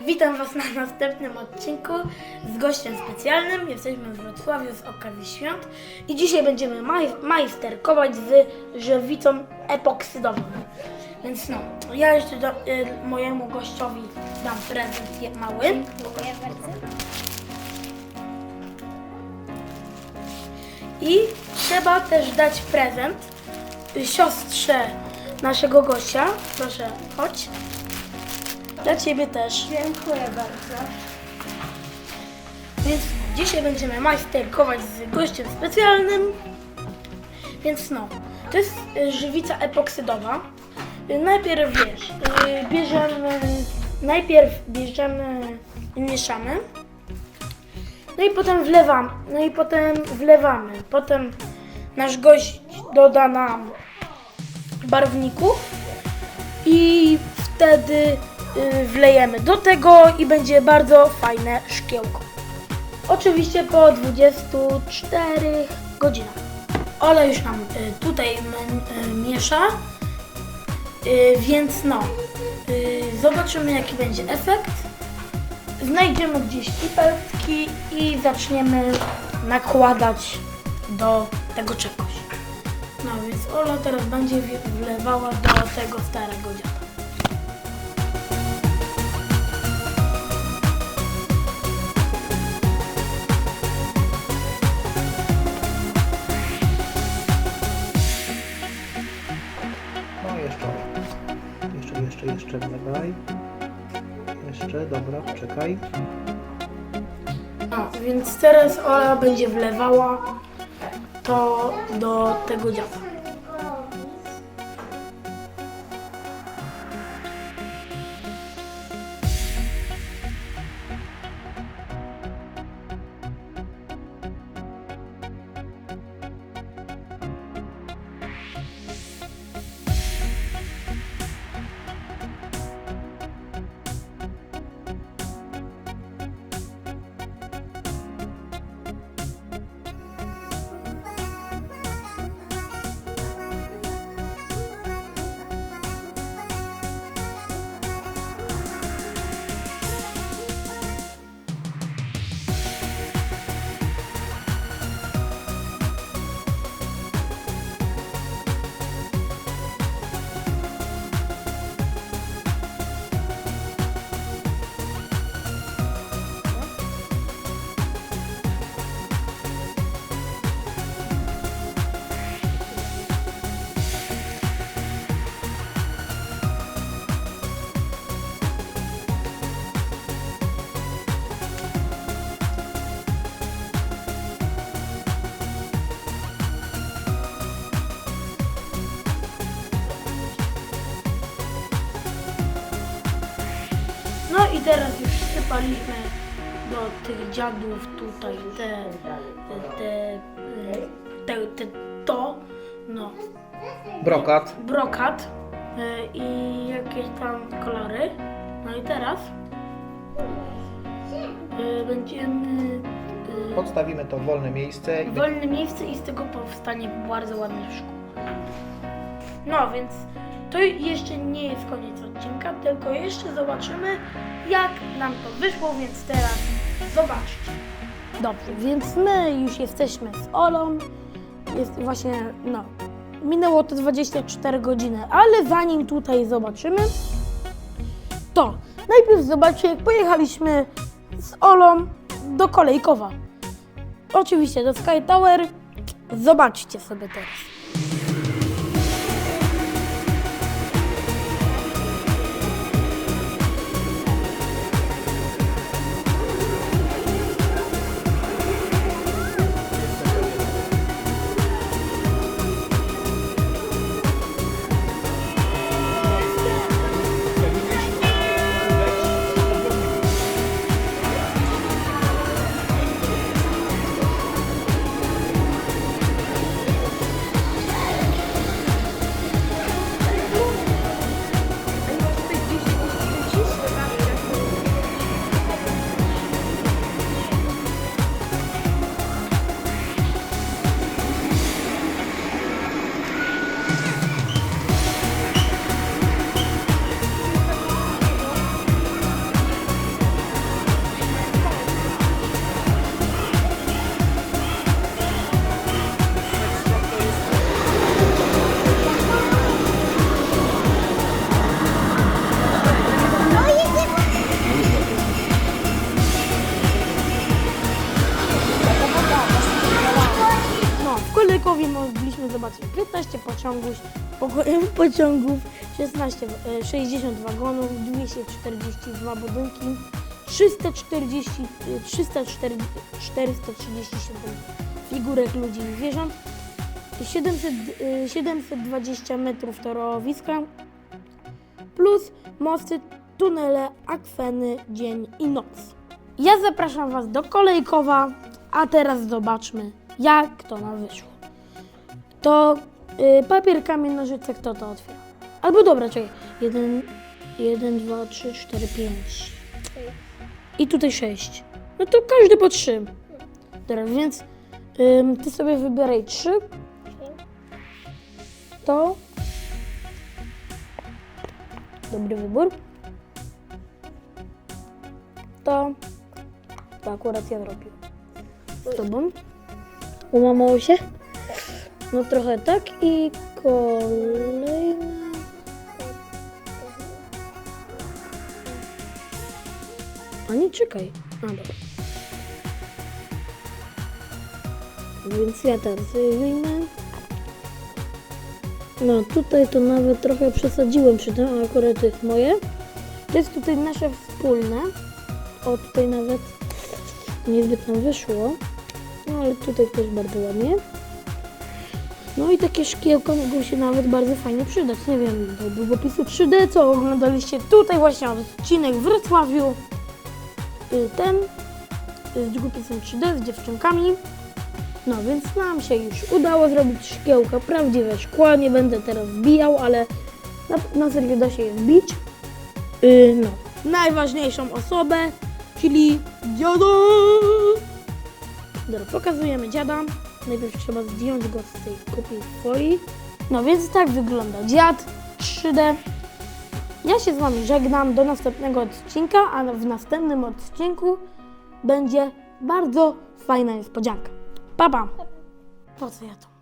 Witam Was na następnym odcinku z gościem specjalnym. Jesteśmy w Wrocławiu z okazji świąt i dzisiaj będziemy maj majsterkować z żywicą epoksydową. Więc no, ja jeszcze do, y, mojemu gościowi dam prezent mały. Dziękuję bardzo. I trzeba też dać prezent y, siostrze naszego gościa. Proszę, chodź. Dla Ciebie też. Dziękuję bardzo. Więc dzisiaj będziemy majsterkować z gościem specjalnym. Więc no, to jest y, żywica epoksydowa. Najpierw wiesz, y, bierzemy, najpierw bierzemy i mieszamy. No i potem wlewamy, no i potem wlewamy. Potem nasz gość doda nam barwników i wtedy wlejemy do tego i będzie bardzo fajne szkiełko. Oczywiście po 24 godzinach. Ola już nam y, tutaj y, miesza, y, więc no, y, zobaczymy jaki będzie efekt. Znajdziemy gdzieś pipetki i zaczniemy nakładać do tego czegoś. No więc Ola teraz będzie wlewała do tego starego dziada. Jeszcze, jeszcze, wlewaj. Jeszcze, dobra, czekaj. No, więc teraz Ola będzie wlewała to do tego dziada. Teraz już sypaliśmy do tych dziadów tutaj te, te, te, te, to, no, Brokat. brokat y, i jakieś tam kolory. No i teraz y, będziemy y, Podstawimy to w wolne miejsce i wolne miejsce i z tego powstanie bardzo ładne szkło. No więc to jeszcze nie jest koniec odcinka, tylko jeszcze zobaczymy jak nam to wyszło, więc teraz zobaczcie. Dobrze, więc my już jesteśmy z Olą. Jest właśnie, no, minęło to 24 godziny, ale zanim tutaj zobaczymy, to najpierw zobaczcie, jak pojechaliśmy z Olą do Kolejkowa. Oczywiście do Sky Tower. Zobaczcie sobie teraz. Zobaczcie, 15 pociągów, pociągów 16, e, 60 wagonów, 242 budynki, 340, e, 340, 437 figurek ludzi i zwierząt, 700, e, 720 metrów torowiska, plus mosty, tunele, akweny, dzień i noc. Ja zapraszam Was do Kolejkowa, a teraz zobaczmy, jak to nam wyszło. To y, papier, kamień, nożyce, kto to otwiera? Albo dobra, czekaj. Jeden, jeden, dwa, trzy, cztery, pięć. I tutaj sześć. No to każdy po trzy. Dobra, więc Ty sobie wybieraj trzy. To... Dobry wybór. To... To akurat ja zrobię. Z tobą. Umamało się? No trochę tak i kolejne. A nie czekaj. A dobra. Więc ja teraz wyjmę. No tutaj to nawet trochę przesadziłem przy tym, a akurat to jest moje. To jest tutaj nasze wspólne. O tutaj nawet niezbyt nam wyszło. No ale tutaj też bardzo ładnie. No i takie szkiełko mogą się nawet bardzo fajnie przydać. Nie wiem, do długopisu 3D, co oglądaliście tutaj właśnie odcinek w Wrocławiu. Y, Ten y, z długopisem 3D, z dziewczynkami. No więc nam się już udało zrobić szkiełka, prawdziwe szkła. Nie będę teraz wbijał, ale na, na serio da się je wbić. Y, no, najważniejszą osobę, czyli dziada. Dobra, pokazujemy dziada. Najpierw trzeba zdjąć go z tej kupiej folii. No więc tak wygląda dziad 3D. Ja się z Wami żegnam do następnego odcinka, a w następnym odcinku będzie bardzo fajna niespodzianka. Pa, pa! Po co ja to?